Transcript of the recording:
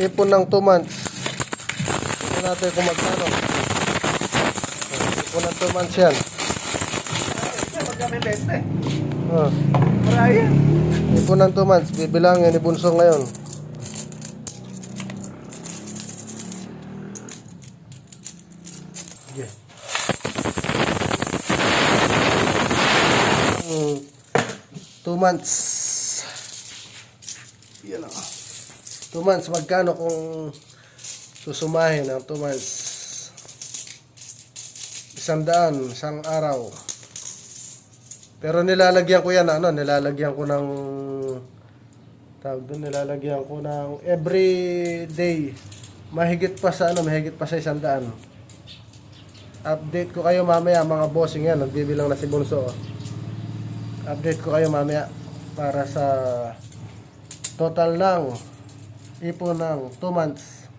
Ipon ng 2 months. Ipon natin kung magkano. Ipon ng 2 months yan. Oh. Marayan. Ipon ng 2 months. Bibilangin ni Bunso ngayon. Yeah. Mm, two months. Yan. Ah. 2 months, magkano kung susumahin ang 2 months? Isang daan, isang araw. Pero nilalagyan ko yan, ano, nilalagyan ko ng tawag doon, nilalagyan ko ng every day. Mahigit pa sa ano, mahigit pa sa isang daan. Update ko kayo mamaya mga bossing yan, nagbibilang na si Bunso. Oh. Update ko kayo mamaya para sa total lang ipon ng 2 months.